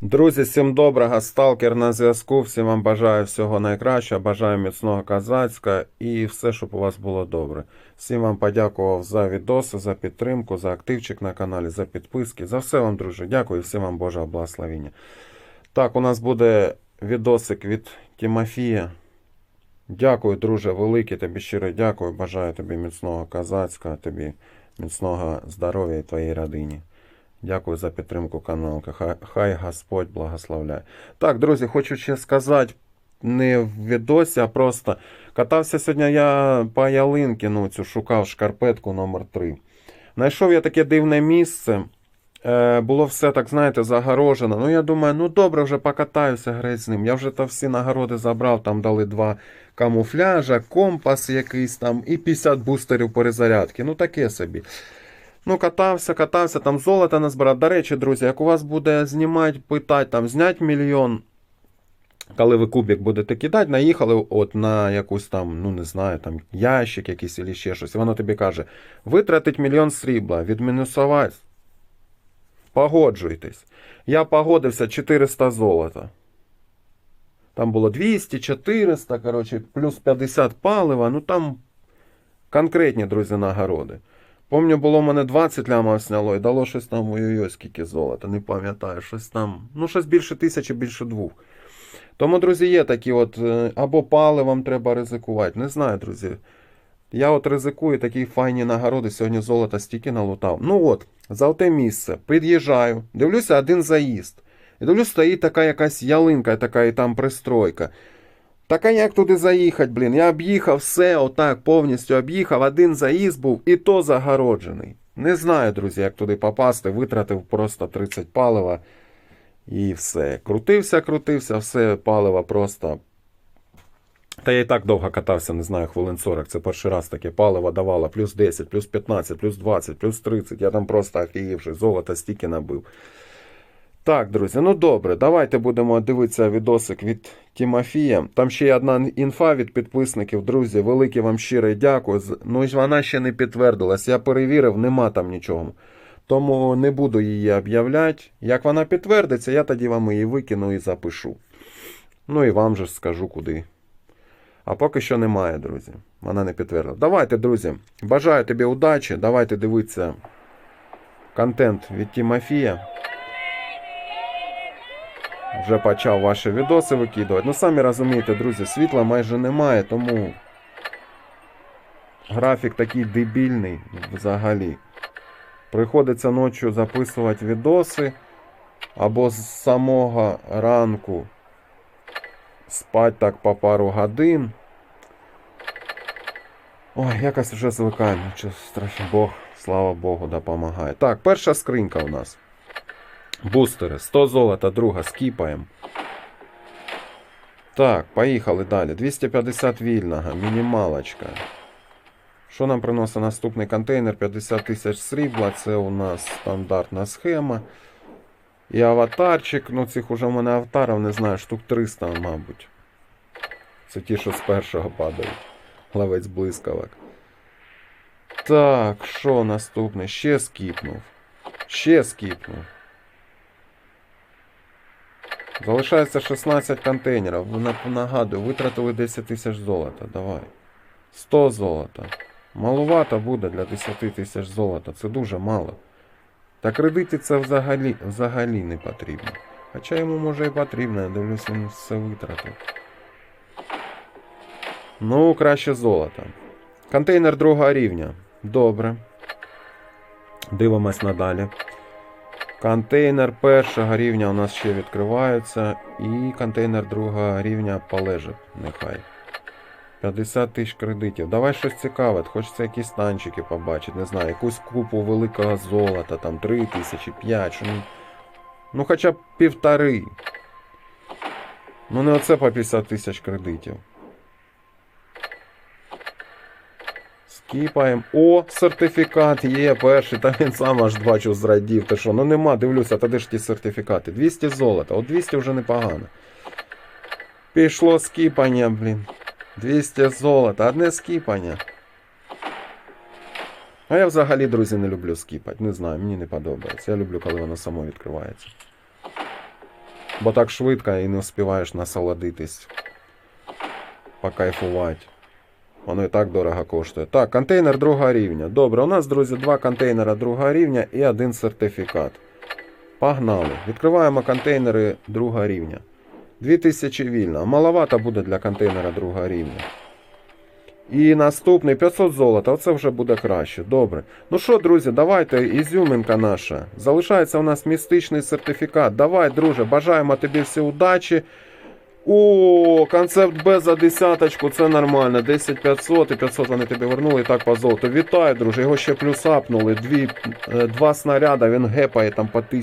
Друзі, всім доброго, сталкер на зв'язку. Всім вам бажаю всього найкращого, бажаю міцного козацька і все, щоб у вас було добре. Всім вам подякував за відоси, за підтримку, за активчик на каналі, за підписки. За все вам, друже, дякую, всім вам Божого благословення. Так, у нас буде відосик від Тимофія. Дякую, друже, велике тобі щиро дякую. Бажаю тобі міцного козацька, тобі міцного здоров'я і твоїй родині. Дякую за підтримку каналу. Хай, Господь благословляє. Так, друзі, хочу ще сказати, не в відосі, а просто катався сьогодні я по ялинки, ну, цю шукав шкарпетку номер 3 Знайшов я таке дивне місце. Е, було все так, знаєте, загорожено. Ну, я думаю, ну добре, вже покатаюся греть з ним. Я вже там всі нагороди забрав, там дали два камуфляжа, компас якийсь там і 50 бустерів перезарядки. Ну, таке собі. Ну, катався, катався, там золото назбирав. До речі, друзі, як у вас буде знімати, питати, там, зняти мільйон, коли ви кубик будете кидати, наїхали от на якусь там, ну не знаю, там ящик якийсь або ще щось. І воно тобі каже: витратить мільйон срібла, відмінусувати. Погоджуйтесь. Я погодився 400 золота. Там було 200, 400, коротше, плюс 50 палива. Ну там конкретні, друзі, нагороди. Помню, було мене 20 лямов сняло і дало щось там ой-ой-ой, скільки золота, не пам'ятаю, щось там. Ну, щось більше тисячі, більше двох. Тому, друзі, є такі от, е, або паливом треба ризикувати. Не знаю, друзі. Я от ризикую такі файні нагороди. Сьогодні золота стільки налутав. Ну от, за те місце. Під'їжджаю, дивлюся один заїзд. І дивлюсь, стоїть така якась ялинка, така і там пристройка. Так а як туди заїхати, блін? Я об'їхав все, отак повністю об'їхав. Один заїзд був і то загороджений. Не знаю, друзі, як туди попасти. Витратив просто 30 палива і все. Крутився, крутився, все паливо просто. Та я і так довго катався, не знаю, хвилин 40. Це перший раз таке паливо давало. Плюс 10, плюс 15, плюс 20, плюс 30. Я там просто офігівши, золото стільки набив. Так, друзі, ну добре, давайте будемо дивитися відосик від Тимофія. Там ще є одна інфа від підписників. Друзі, велике вам щире дякую. Ну, ж вона ще не підтвердилась. Я перевірив, нема там нічого. Тому не буду її об'являти. Як вона підтвердиться, я тоді вам її викину і запишу. Ну і вам же скажу куди. А поки що немає, друзі. Вона не підтвердила. Давайте, друзі, бажаю тобі удачі. Давайте дивитися контент від Тимофія. Вже почав ваші відоси викидувати. Ну, самі розумієте, друзі, світла майже немає, тому графік такий дебільний взагалі. Приходиться ночі записувати відоси або з самого ранку спать так по пару годин. Ой, якось вже звикаємо. Страшно Бог, слава Богу, допомагає. Так, перша скринька у нас. Бустери. 100 золота, друга, скіпаємо. Так, поїхали далі. 250 вільного, мінімалочка. Що нам приносить наступний контейнер? 50 тисяч срібла. Це у нас стандартна схема. І аватарчик. Ну, цих уже в мене аватарів, не знаю, штук 300, мабуть. Це ті, що з першого падають. Ловець блискавок. Так, що наступне? Ще скіпнув. Ще скіпнув. Залишається 16 контейнерів. Нагадую, витратили 10 тисяч золота. Давай. 100 золота. Малувато буде для 10 тисяч золота. Це дуже мало. Та кредити це взагалі, взагалі не потрібно. Хоча йому може і потрібно, я дивлюсь, він все витратив. Ну, краще золото. Контейнер другого рівня. Добре. Дивимось надалі. Контейнер першого рівня у нас ще відкривається. І контейнер другого рівня полежить. Нехай. 50 тисяч кредитів. Давай щось цікаве. Хочеться якісь танчики побачити. Не знаю, якусь купу великого золота, там 3 тисячі, 5. Ну, ну хоча б півтори. Ну не оце по 50 тисяч кредитів. Скіпаємо. О, сертифікат є перший, та він сам аж бачу зрадів. Ти що? Ну нема, дивлюся, та де ж ті сертифікати? 200 золота. От 200 вже непогано. Пішло скіпання, блін. 200 золота, одне скіпання. А я взагалі, друзі, не люблю скіпати. Не знаю, мені не подобається. Я люблю, коли воно само відкривається. Бо так швидко і не встигаєш насолодитись. Покайфувати. Воно і так дорого коштує. Так, контейнер другого рівня. Добре, у нас, друзі, два контейнера другого рівня і один сертифікат. Погнали. Відкриваємо контейнери другого рівня. 2000 вільно. Маловато буде для контейнера другого рівня. І наступний 500 золота. Оце вже буде краще. Добре. Ну що, друзі, давайте, ізюминка наша. Залишається у нас містичний сертифікат. Давай, друже, бажаємо тобі всі удачі. О, концепт Б за десяточку, це нормально. 10 500 і 500 вони тобі вернули і так по золоту. Вітаю, друже. Його ще плюс апнули. Дві, е, два снаряда, він гепає там по тисячі.